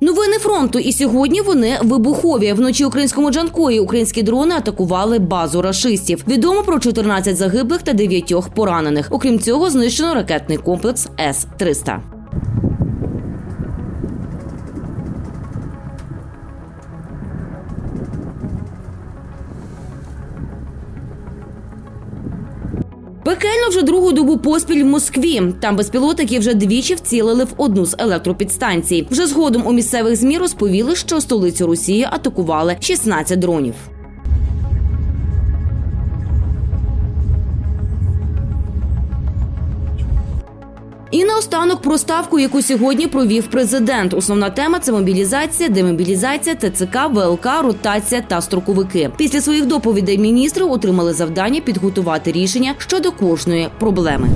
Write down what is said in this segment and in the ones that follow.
Новини фронту, і сьогодні вони вибухові. Вночі українському Джанкої українські дрони атакували базу рашистів. Відомо про 14 загиблих та 9 поранених. Окрім цього, знищено ракетний комплекс С 300 Пекельно вже другу добу поспіль в Москві. Там безпілотики вже двічі вцілили в одну з електропідстанцій. Вже згодом у місцевих змі розповіли, що столицю Росії атакували 16 дронів. Наостанок про ставку, яку сьогодні провів президент. Основна тема це мобілізація, демобілізація, ТЦК, ВЛК, ротація та строковики. Після своїх доповідей міністри отримали завдання підготувати рішення щодо кожної проблеми.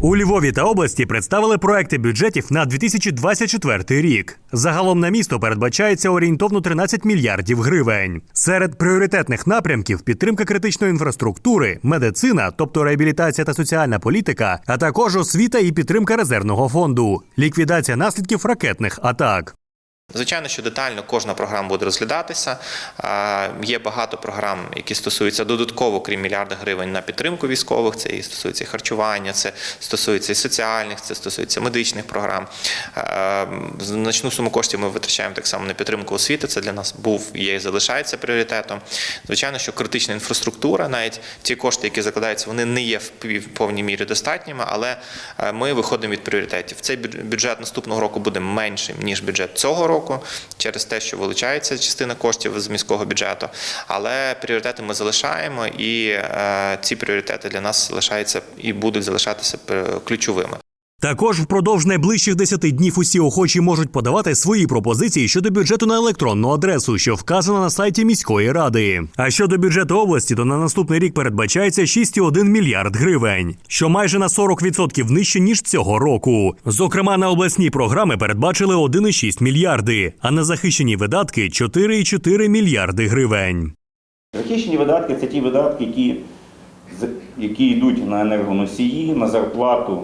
У Львові та області представили проекти бюджетів на 2024 рік. Загалом на місто передбачається орієнтовно 13 мільярдів гривень. Серед пріоритетних напрямків підтримка критичної інфраструктури, медицина, тобто реабілітація та соціальна політика, а також освіта і підтримка резервного фонду, ліквідація наслідків ракетних атак. Звичайно, що детально кожна програма буде розглядатися. Є багато програм, які стосуються додатково, крім мільярда гривень на підтримку військових. Це і стосується харчування, це стосується і соціальних, це стосується медичних програм. Значну суму коштів ми витрачаємо так само на підтримку освіти. Це для нас був, є і залишається пріоритетом. Звичайно, що критична інфраструктура, навіть ті кошти, які закладаються, вони не є в повній мірі достатніми, але е, ми виходимо від пріоритетів. Цей бюджет наступного року буде меншим ніж бюджет цього року, через те, що вилучається частина коштів з міського бюджету. Але пріоритети ми залишаємо, і е, ці пріоритети для нас залишаються і будуть залишатися е, ключовими. Також впродовж найближчих 10 днів усі охочі можуть подавати свої пропозиції щодо бюджету на електронну адресу, що вказано на сайті міської ради. А щодо бюджету області, то на наступний рік передбачається 6,1 мільярд гривень, що майже на 40% нижче ніж цього року. Зокрема, на обласні програми передбачили 1,6 мільярди, а на захищені видатки 4,4 мільярди гривень. Захищені видатки це ті видатки, які, які йдуть на енергоносії, на зарплату,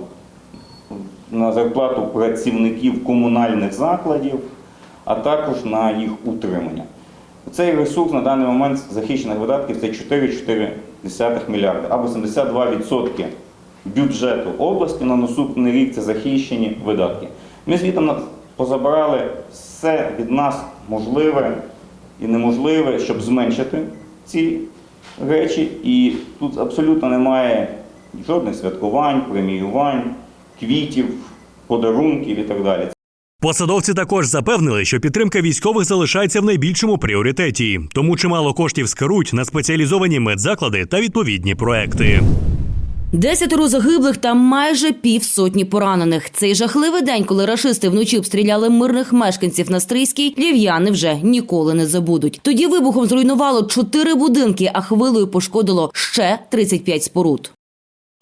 на зарплату працівників комунальних закладів, а також на їх утримання. Цей ресурс на даний момент захищених видатків це 4,4 мільярди або 72% бюджету області на наступний рік це захищені видатки. Ми звідти позабирали все від нас можливе і неможливе, щоб зменшити ці речі. І тут абсолютно немає жодних святкувань, преміювань, квітів, подарунків і так далі. Посадовці також запевнили, що підтримка військових залишається в найбільшому пріоритеті, тому чимало коштів скеруть на спеціалізовані медзаклади та відповідні проекти. Десятеро загиблих та майже півсотні поранених. Цей жахливий день, коли рашисти вночі обстріляли мирних мешканців на Стрийській, львів'яни вже ніколи не забудуть. Тоді вибухом зруйнувало чотири будинки, а хвилею пошкодило ще 35 споруд.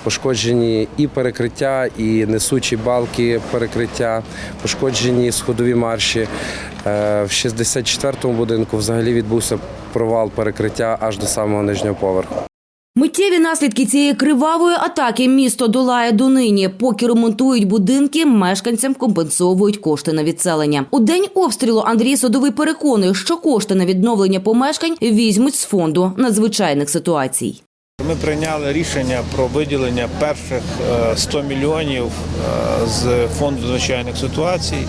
Пошкоджені і перекриття, і несучі балки перекриття, пошкоджені сходові марші. Е, В 64-му будинку взагалі відбувся провал перекриття аж до самого нижнього поверху. Миттєві наслідки цієї кривавої атаки місто долає донині. Поки ремонтують будинки, мешканцям компенсовують кошти на відселення. У день обстрілу Андрій Садовий переконує, що кошти на відновлення помешкань візьмуть з фонду надзвичайних ситуацій. Ми прийняли рішення про виділення перших е, 100 мільйонів е, з фонду звичайних ситуацій.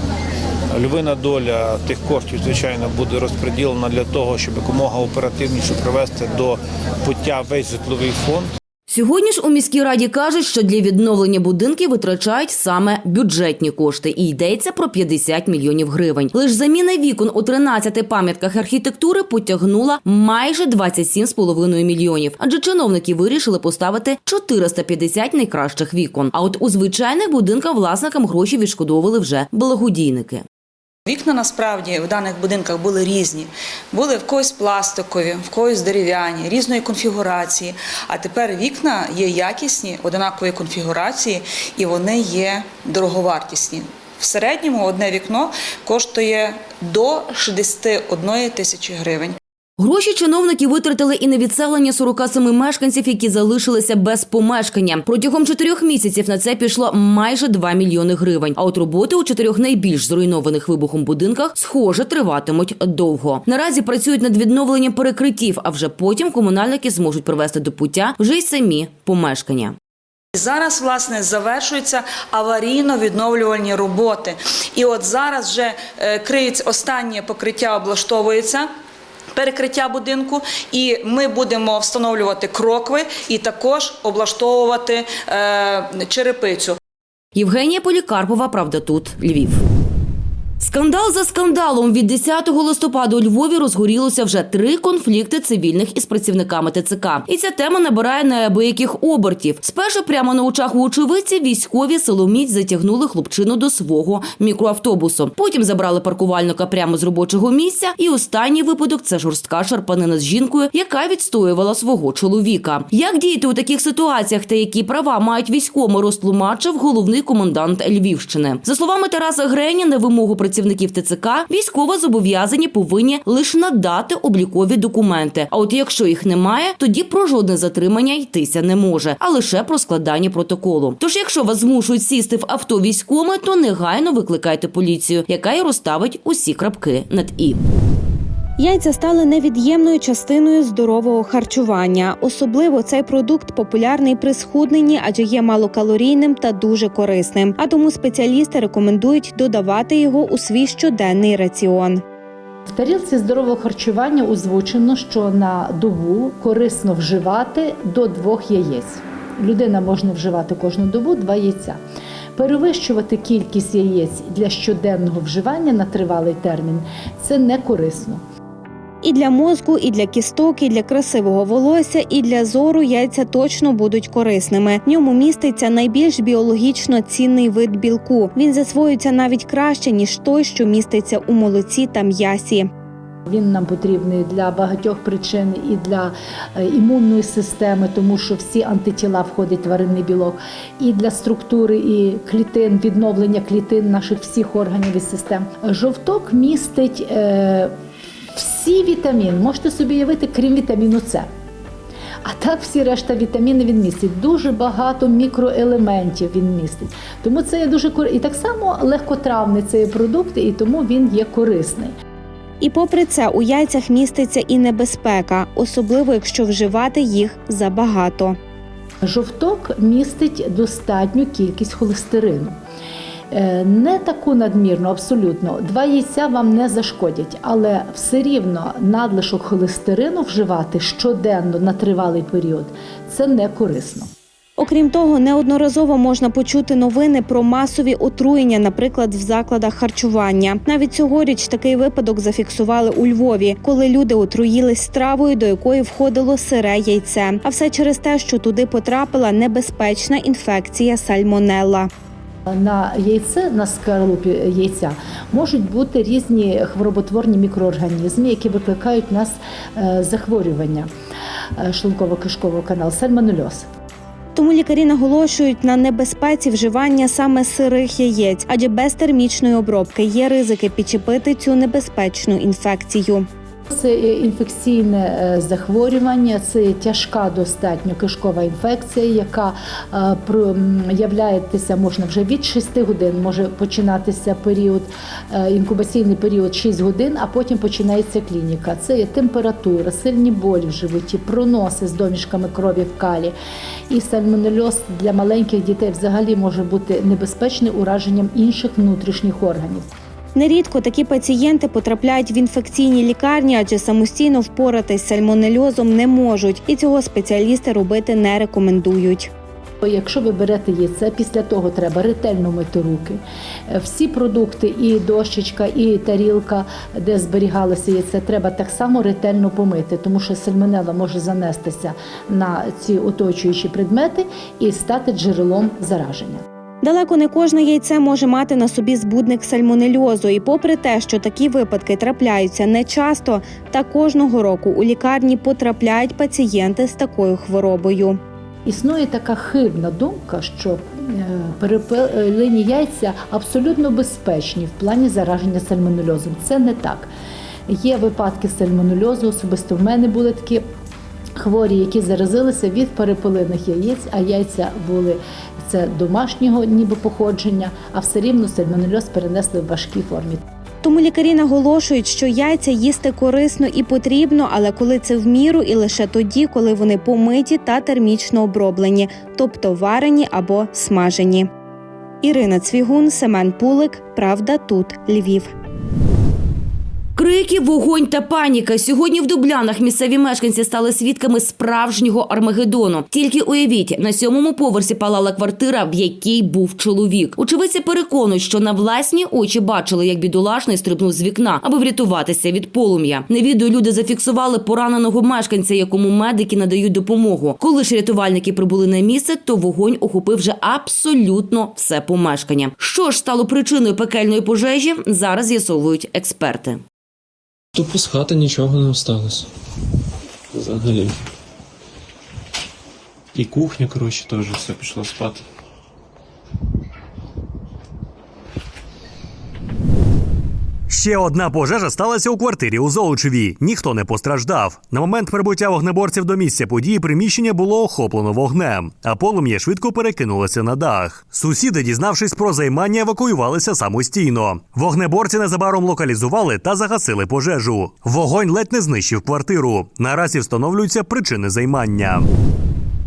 Львина доля тих коштів, звичайно, буде розподілена для того, щоб якомога оперативніше привести до пуття весь житловий фонд. Сьогодні ж у міській раді кажуть, що для відновлення будинків витрачають саме бюджетні кошти, і йдеться про 50 мільйонів гривень. Лиш заміна вікон у 13 пам'ятках архітектури потягнула майже 27,5 мільйонів. Адже чиновники вирішили поставити 450 найкращих вікон. А от у звичайних будинках власникам гроші відшкодовували вже благодійники. Вікна насправді в даних будинках були різні. Були в когось пластикові, в когось дерев'яні, різної конфігурації. А тепер вікна є якісні, однакової конфігурації, і вони є дороговартісні. В середньому одне вікно коштує до 61 тисячі гривень. Гроші чиновники витратили і на відселення 47 мешканців, які залишилися без помешкання. Протягом чотирьох місяців на це пішло майже 2 мільйони гривень. А от роботи у чотирьох найбільш зруйнованих вибухом будинках, схоже, триватимуть довго. Наразі працюють над відновленням перекриттів, а вже потім комунальники зможуть привести до пуття вже й самі помешкання. Зараз, власне, завершуються аварійно-відновлювальні роботи. І от зараз вже е, криється останнє покриття, облаштовується. Перекриття будинку, і ми будемо встановлювати крокви і також облаштовувати е, черепицю. Євгенія Полікарпова, правда, тут Львів. Скандал за скандалом від 10 листопада у Львові розгорілося вже три конфлікти цивільних із працівниками ТЦК. І ця тема набирає неабияких обертів. Спершу прямо на очах у очевидці військові силоміць затягнули хлопчину до свого мікроавтобусу. Потім забрали паркувальника прямо з робочого місця. І останній випадок це жорстка шарпанина з жінкою, яка відстоювала свого чоловіка. Як діяти у таких ситуаціях та які права мають військові, розтлумачив головний комендант Львівщини. За словами Тараса Греня, на вимогу працівників ТЦК, військово зобов'язані повинні лише надати облікові документи. А от якщо їх немає, тоді про жодне затримання йтися не може, а лише про складання протоколу. Тож, якщо вас змушують сісти в авто військоми, то негайно викликайте поліцію, яка й розставить усі крапки над і. Яйця стали невід'ємною частиною здорового харчування. Особливо цей продукт популярний при схудненні, адже є малокалорійним та дуже корисним. А тому спеціалісти рекомендують додавати його у свій щоденний раціон. В тарілці здорового харчування озвучено, що на добу корисно вживати до двох яєць. Людина може вживати кожну добу два яйця. Перевищувати кількість яєць для щоденного вживання на тривалий термін це не корисно. І для мозку, і для кісток, і для красивого волосся, і для зору яйця точно будуть корисними. В ньому міститься найбільш біологічно цінний вид білку. Він засвоюється навіть краще ніж той, що міститься у молоці та м'ясі. Він нам потрібний для багатьох причин і для е, імунної системи, тому що всі антитіла входить тваринний білок, і для структури і клітин, відновлення клітин наших всіх органів і систем. Жовток містить е, всі вітаміни. Можете собі уявити, крім вітаміну С. А так всі решта вітаміни він містить. Дуже багато мікроелементів він містить. Тому це є дуже кор... І так само легкотравний цей продукт, і тому він є корисний. І попри це у яйцях міститься і небезпека, особливо якщо вживати їх забагато. Жовток містить достатню кількість холестерину. Е, Не таку надмірну, абсолютно. Два яйця вам не зашкодять, але все рівно надлишок холестерину вживати щоденно на тривалий період це не корисно. Окрім того, неодноразово можна почути новини про масові отруєння, наприклад, в закладах харчування. Навіть цьогоріч такий випадок зафіксували у Львові, коли люди отруїлись стравою, до якої входило сире яйце. А все через те, що туди потрапила небезпечна інфекція сальмонелла. На яйце, на скорлупі яйця можуть бути різні хвороботворні мікроорганізми, які викликають у нас е, захворювання е, шлунково-кишкового каналу, сальмонельоз. Тому лікарі наголошують на небезпеці вживання саме сирих яєць, адже без термічної обробки є ризики підчепити цю небезпечну інфекцію. Це інфекційне е, захворювання, це тяжка достатньо кишкова інфекція, яка е, проявляється можна вже від 6 годин, може починатися період, е, інкубаційний період 6 годин, а потім починається клініка. Це є температура, сильні болі в животі, проноси з домішками крові в калі. І сальмонельоз для маленьких дітей взагалі може бути небезпечний ураженням інших внутрішніх органів. Нерідко такі пацієнти потрапляють в інфекційні лікарні, адже самостійно впоратись з сальмонельозом не можуть, і цього спеціалісти робити не рекомендують. Якщо ви берете яйце, після того треба ретельно мити руки. Всі продукти, і дощечка, і тарілка, де зберігалося яйце, треба так само ретельно помити, тому що сальмонела може занестися на ці оточуючі предмети і стати джерелом зараження. Далеко не кожне яйце може мати на собі збудник сальмонельозу, і попри те, що такі випадки трапляються нечасто, та кожного року у лікарні потрапляють пацієнти з такою хворобою. Існує така хибна думка, що е, перепелені яйця абсолютно безпечні в плані зараження сальмонельозом. Це не так. Є випадки сальмонельозу, особисто в мене були такі хворі, які заразилися від перепелиних яєць, а яйця були це домашнього ніби походження, а все рівно сальмонельоз перенесли в важкій формі. Тому лікарі наголошують, що яйця їсти корисно і потрібно, але коли це в міру, і лише тоді, коли вони помиті та термічно оброблені, тобто варені або смажені. Ірина Цвігун, Семен Пулик. Правда, тут Львів. Крики, вогонь та паніка. Сьогодні в Дублянах місцеві мешканці стали свідками справжнього Армагеддону. Тільки уявіть, на сьомому поверсі палала квартира, в якій був чоловік. Очевидці переконують, що на власні очі бачили, як бідолашний стрибнув з вікна, аби врятуватися від полум'я. На відео люди зафіксували пораненого мешканця, якому медики надають допомогу. Коли ж рятувальники прибули на місце, то вогонь охопив вже абсолютно все помешкання. Що ж стало причиною пекельної пожежі? Зараз з'ясовують експерти. Тупо з хати нічого не осталось. Взагалі. І кухня, коротше, теж все пішло спати. Ще одна пожежа сталася у квартирі у Золочеві. Ніхто не постраждав. На момент прибуття вогнеборців до місця події приміщення було охоплено вогнем, а полум'я швидко перекинулося на дах. Сусіди, дізнавшись про займання, евакуювалися самостійно. Вогнеборці незабаром локалізували та загасили пожежу. Вогонь ледь не знищив квартиру. Наразі встановлюються причини займання.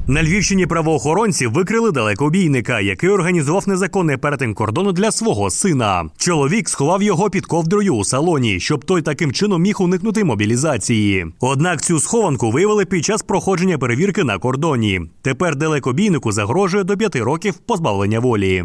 На Львівщині правоохоронці викрили далекобійника, який організував незаконний перетин кордону для свого сина. Чоловік сховав його під ковдрою у салоні, щоб той таким чином міг уникнути мобілізації. Однак цю схованку виявили під час проходження перевірки на кордоні. Тепер далекобійнику загрожує до п'яти років позбавлення волі.